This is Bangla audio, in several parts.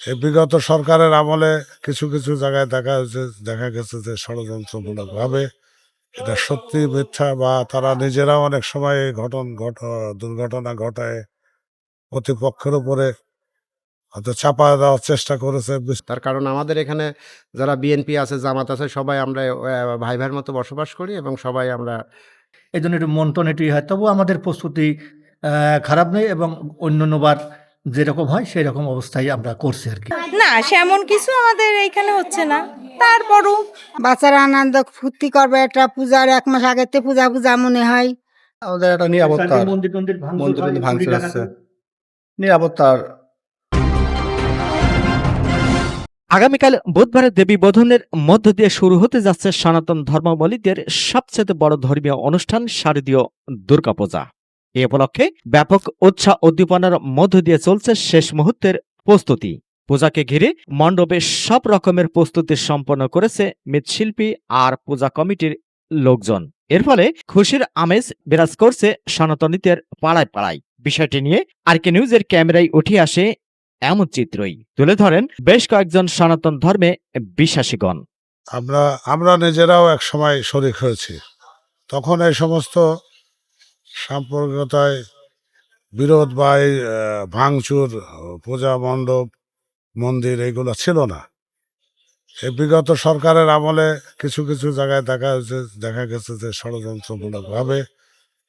বিগত সরকারের আমলে কিছু কিছু জায়গায় দেখা হয়েছে দেখা গেছে যে ষড়যন্ত্রমূলক ভাবে এটা সত্যি মিথ্যা বা তারা নিজেরাও অনেক সময় এই ঘটন ঘট দুর্ঘটনা ঘটায় প্রতিপক্ষের উপরে হয়তো চাপা দেওয়ার চেষ্টা করেছে। তার কারণ আমাদের এখানে যারা বিএনপি আছে জামাত আছে সবাই আমরা ভাই ভাইয়ের মতো বসবাস করি এবং সবাই আমরা এই জন্য একটু মন এটি হয়। তবু আমাদের প্রস্তুতি খারাপ নেই এবং অন্যান্যবার যেরকম হয় সেই রকম অবস্থায় আমরা করছি আর কি। না সেমন কিছু আমাদের এইখানে হচ্ছে না। তারপরও বাচ্চারা আনন্দ ফুর্তি করবে একটা পূজার এক মাস আগেতে পূজা পূজা মনে হয়। আমাদের একটা নিরাপত্তার মন্দির টন্দির মন্দির ভাঙচুর আছে। নিরাপত্তার আগামীকাল বুধবারের দেবী বোধনের মধ্য দিয়ে শুরু হতে যাচ্ছে সনাতন ধর্মাবলীদের সবচেয়ে বড় ধর্মীয় অনুষ্ঠান শারদীয় দুর্গাপূজা। এ উপলক্ষে ব্যাপক উৎসাহ উদ্দীপনার মধ্য দিয়ে চলছে শেষ মুহূর্তের প্রস্তুতি। পূজাকে ঘিরে মণ্ডপে সব রকমের প্রস্তুতি সম্পন্ন করেছে মৃৎশিল্পী আর পূজা কমিটির লোকজন। এর ফলে খুশির আমেজ বিরাজ করছে সনাতনীদের পাড়ায় পাড়ায়। বিষয়টি নিয়ে আর কে নিউজের ক্যামেরায় উঠে আসে এমন চিত্রই। তুলে ধরেন বেশ কয়েকজন সনাতন ধর্মে বিশ্বাসীগণ। আমরা আমরা নিজেরাও এক সময় শরিক হয়েছি। তখন এই সমস্ত সাম্পর্কিকতায় বিরোধ বা এই ভাঙচুর, পূজা মণ্ডপ, মন্দির এগুলো ছিল না। এই বিগত সরকারের আমলে কিছু কিছু জায়গায় দেখা হয়েছে, দেখা গেছে যে ষড়যন্ত্রমূলকভাবে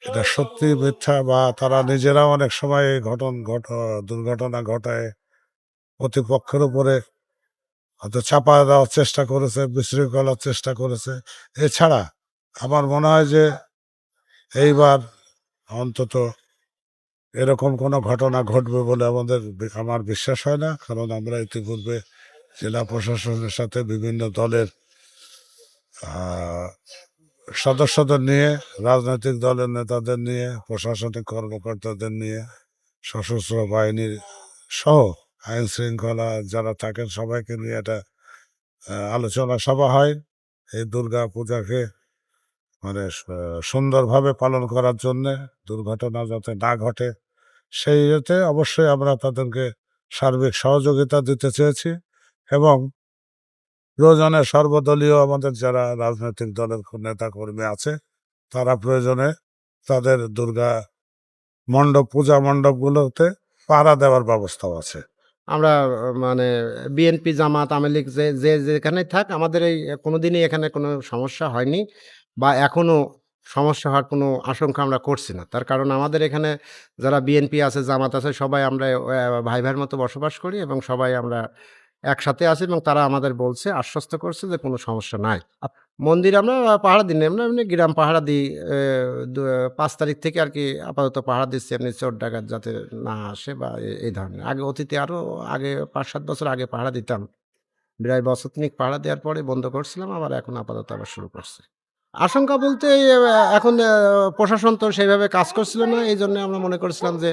এটা সত্যি মিথ্যা বা তারা নিজেরা অনেক সময় এই ঘটন ঘট, দুর্ঘটনা ঘটায়, প্রতিপক্ষের উপরে হয়তো চাপা দেওয়ার চেষ্টা করেছে বিশৃঙ্খলার চেষ্টা করেছে। এছাড়া আমার মনে হয় যে এইবার অন্তত এরকম কোনো ঘটনা ঘটবে বলে আমাদের আমার বিশ্বাস হয় না। কারণ আমরা ইতিপূর্বে জেলা প্রশাসনের সাথে বিভিন্ন দলের সদস্যদের নিয়ে, রাজনৈতিক দলের নেতাদের নিয়ে, প্রশাসনিক কর্মকর্তাদের নিয়ে, সশস্ত্র বাহিনীর সহ আইন শৃঙ্খলা যারা থাকেন সবাইকে নিয়ে একটা আলোচনা সভা হয়। এই দুর্গা পূজাকে মানে সুন্দরভাবে পালন করার জন্য দুর্ঘটনা যাতে না ঘটে, সেই ইয়েতে অবশ্যই আমরা তাদেরকে সার্বিক সহযোগিতা দিতে চেয়েছি এবং প্রয়োজনে সর্বদলীয় আমাদের যারা রাজনৈতিক দলের নেতা কর্মী আছে, তারা প্রয়োজনে তাদের দুর্গা মণ্ডপ, পূজা মণ্ডপগুলোতে পাড়া দেওয়ার ব্যবস্থাও আছে। আমরা মানে বিএনপি, জামাত, আওয়ামী লীগ যে যে যেখানে থাক, আমাদের এই, কোনোদিনই এখানে কোনো সমস্যা হয়নি। বা এখনও সমস্যা হওয়ার কোনো আশঙ্কা আমরা করছি না। তার কারণ আমাদের এখানে যারা বিএনপি আছে জামাত আছে সবাই আমরা ভাই ভাইয়ের মতো বসবাস করি এবং সবাই আমরা একসাথে আছি এবং তারা আমাদের বলছে আশ্বস্ত করছে যে কোনো সমস্যা নাই। মন্দির আমরা পাহারা দিই না আমরা এমনি গ্রাম পাহারা দিই পাঁচ তারিখ থেকে আর কি আপাতত পাহারা দিচ্ছি এমনি চোর ডাকাত যাতে না আসে বা এই ধরনের। আগে অতীতে আরও আগে পাঁচ সাত বছর আগে পাহারা দিতাম। প্রায় বছর তিনিক পাহারা দেওয়ার পরে বন্ধ করছিলাম আবার এখন আপাতত আবার শুরু করছে। আশঙ্কা বলতে এখন প্রশাসন তো সেইভাবে কাজ করছিল না, এই জন্য আমরা মনে করছিলাম যে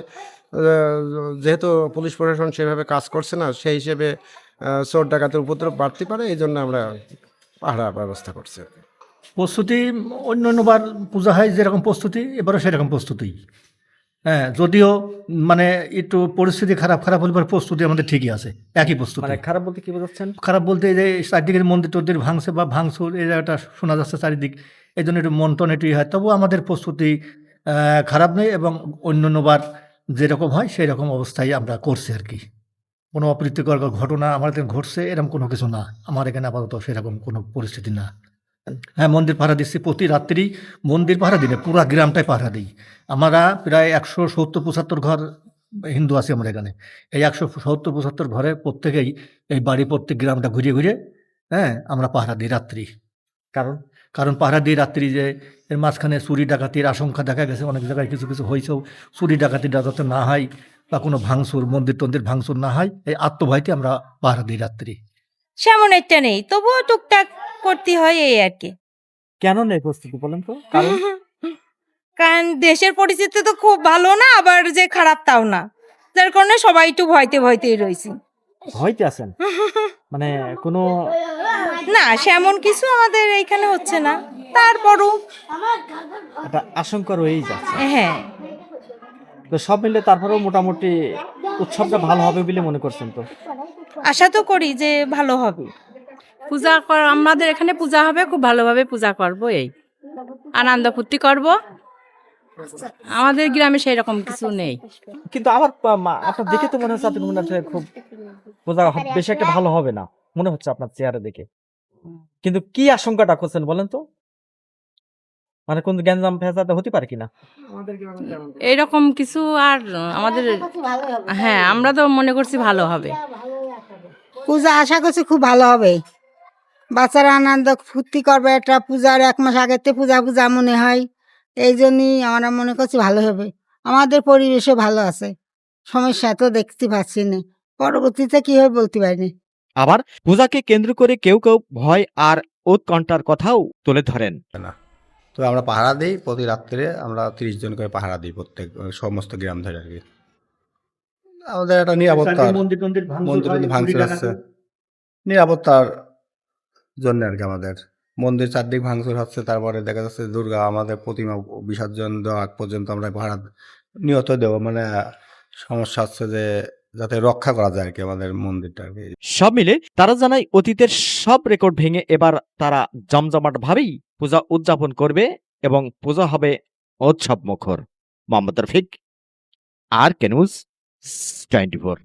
যেহেতু পুলিশ প্রশাসন সেভাবে কাজ করছে না, সেই হিসেবে চোর ডাকাতের উপদ্রব বাড়তে পারে, এই জন্য আমরা পাহারা ব্যবস্থা করছি প্রস্তুতি অন্য অন্যবার পূজা হয় যেরকম প্রস্তুতি, এবারও সেরকম প্রস্তুতি। হ্যাঁ যদিও মানে একটু পরিস্থিতি খারাপ খারাপ হলে পরে প্রস্তুতি আমাদের ঠিকই আছে একই প্রস্তুতি। মানে খারাপ বলতে কি বোঝাচ্ছেন? খারাপ বলতে এই যে চারদিকের মন্দির টন্দির ভাঙছে বা ভাঙচুর এই জায়গাটা শোনা যাচ্ছে চারিদিক এই জন্য একটু মন টন একটু ইয়ে হয়। তবু আমাদের প্রস্তুতি খারাপ নেই এবং অন্যান্যবার যেরকম হয় সেই রকম অবস্থায় আমরা করছি আর কি। কোনো অপ্রীতিকর ঘটনা আমাদের ঘটছে এরকম কোনো কিছু না। আমার এখানে আপাতত সেরকম কোনো পরিস্থিতি না। হ্যাঁ মন্দির পাহারা দিচ্ছি। প্রতি রাত্রি মন্দির পাহারা দিলে পুরা গ্রামটাই পাহারা দিই। আমরা প্রায় একশো সত্তর পঁচাত্তর ঘর হিন্দু আছে আমরা এখানে। এই একশো সত্তর পঁচাত্তর ঘরে প্রত্যেকেই এই বাড়ি, প্রত্যেক গ্রামটা ঘুরে ঘুরে হ্যাঁ আমরা পাহারা দিই রাত্রি। কারণ কারণ পাহারা দিই রাত্রি যে এর মাঝখানে চুরি ডাকাতির আশঙ্কা দেখা গেছে, অনেক জায়গায় কিছু কিছু হয়েছেও চুরি ডাকাতিটা যাতে না হয় বা কোনো ভাঙচুর, মন্দির টন্দির ভাঙচুর না হয়, এই আত্মভয়তে আমরা পাহারা দিই রাত্রি। সেমন একটা নেই, তবুও টুকটাক করতে হয় এই আর কি। কেন নেই প্রস্তুতি বলেন তো? কারণ? কারণ দেশের পরিস্থিতি তো খুব ভালো না আবার যে খারাপ তাও না। যার কারণে সবাই একটু ভয়তে ভয়তেই রয়েছি। ভয়তে আছেন? মানে কোনো না সেমন কিছু আমাদের এইখানে হচ্ছে না। তারপরও একটা আশঙ্কা রয়েই যাচ্ছে। হ্যাঁ। তো সব মিলে তারপরেও মোটামুটি উৎসবটা ভালো হবে বলে মনে করছেন তো? আশা তো করি যে ভালো হবে। পূজা কর আমাদের এখানে পূজা হবে খুব ভালোভাবে পূজা করব এই। আনন্দ ফুর্তি করব। আমাদের গ্রামে সেই রকম কিছু নেই। কিন্তু মা- আপনার দেখে তো মনে হচ্ছে আপনি মনে হচ্ছে খুব পূজা বেশি একটা ভালো হবে না। মনে হচ্ছে আপনার চেহারা দেখে। কিন্তু কি আশঙ্কাটা করছেন বলেন তো? মানে কোন গ্যাঞ্জাম ফেসাতে হতে পারে কিনা? এইরকম কিছু আর আমাদের হ্যাঁ আমরা তো মনে করছি ভালো হবে। পূজা আশা করছি খুব ভালো হবে। বাচ্চারা আনন্দ ফুর্তি করবে একটা পূজার এক মাস আগের থেকে পূজা পূজা মনে হয়। এই জন্যই আমরা মনে করছি ভালো হবে। আমাদের পরিবেশও ভালো আছে। সমস্যা তো দেখতে পাচ্ছি না। পরবর্তীতে কি হবে বলতে পারিনি আবার পূজাকে কেন্দ্র করে কেউ কেউ ভয় আর উৎকণ্ঠার কথাও তুলে ধরেন। তো আমরা পাহারা দিই প্রতি রাত্রে আমরা তিরিশ জন করে পাহারা দিই প্রত্যেক সমস্ত গ্রাম ধরে আর কি। আমাদের একটা নিরাপত্তা মন্দির মন্দির ভাঙচুর চুরি নিরাপত্তার জন্য আর কি আমাদের। মন্দির চারদিক ভাঙচুর হচ্ছে, তারপরে দেখা যাচ্ছে দুর্গা আমাদের প্রতিমা বিসর্জন দেওয়া আগ পর্যন্ত আমরা ভাড়া নিয়ত দেবো। মানে সমস্যা হচ্ছে যে, যাতে রক্ষা করা যায় আর কি আমাদের মন্দিরটা সব মিলে তারা জানায়, অতীতের সব রেকর্ড ভেঙে এবার তারা জমজমাট ভাবেই পূজা উদযাপন করবে এবং পূজা হবে উৎসব মুখর। মোহাম্মদ রফিক, আর কেনুজ টোয়েন্টি ফোর।